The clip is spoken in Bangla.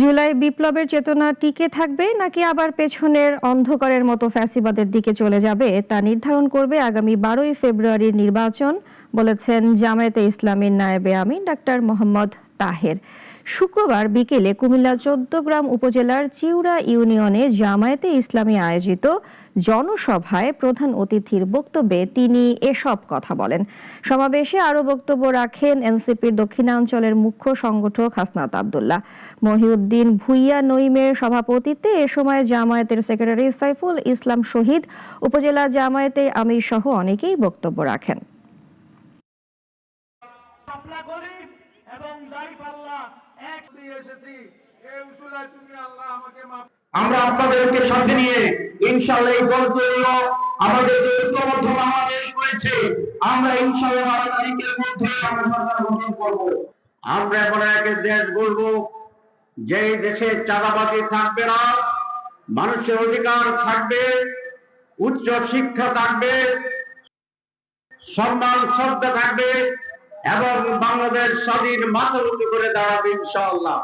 জুলাই বিপ্লবের চেতনা টিকে থাকবে নাকি আবার পেছনের অন্ধকারের মতো ফ্যাসিবাদের দিকে চলে যাবে তা নির্ধারণ করবে আগামী বারোই ফেব্রুয়ারির নির্বাচন, বলেছেন জামায়াতে ইসলামীর নায়েবে আমিন ডাক্তার মোহাম্মদ তাহের। শুক্রবার বিকেলে কুমিল্লা চোদ্দগ্রাম উপজেলার চিউড়া ইউনিয়নে জামায়াতে ইসলামী আয়োজিত জনসভায় প্রধান অতিথির বক্তব্যে তিনি এসব কথা বলেন। সমাবেশে আরও বক্তব্য রাখেন এনসিপির দক্ষিণাঞ্চলের মুখ্য সংগঠক হাসনাত আবদুল্লাহ। মহিউদ্দিন ভুইয়া নইমের সভাপতিত্বে এ সময় জামায়াতের সেক্রেটারি সাইফুল ইসলাম শহীদ, উপজেলা জামায়াতে আমির সহ অনেকেই বক্তব্য রাখেন। এবং দাড়িপাল্লা এক দিয়ে এসেছি। এই উসুলায় তুমি আল্লাহ আমাকে মাফ আমরা আপনাদেরকে সাথে নিয়ে ইনশাআল্লাহ এই আমাদের যে ঐক্যবদ্ধ বাংলাদেশ রয়েছে আমরা ইনশাআল্লাহ বারো তারিখের মধ্যে আমরা সরকার গঠন করব। আমরা এখন এক দেশ বলব যে দেশে চাঁদাবাজি থাকবে না মানুষের অধিকার থাকবে উচ্চ শিক্ষা থাকবে সম্মান শ্রদ্ধা থাকবে এবং বাংলাদেশ স্বাধীন মাথা উঁচু করে দাঁড়াবে ইনশাআল্লাহ।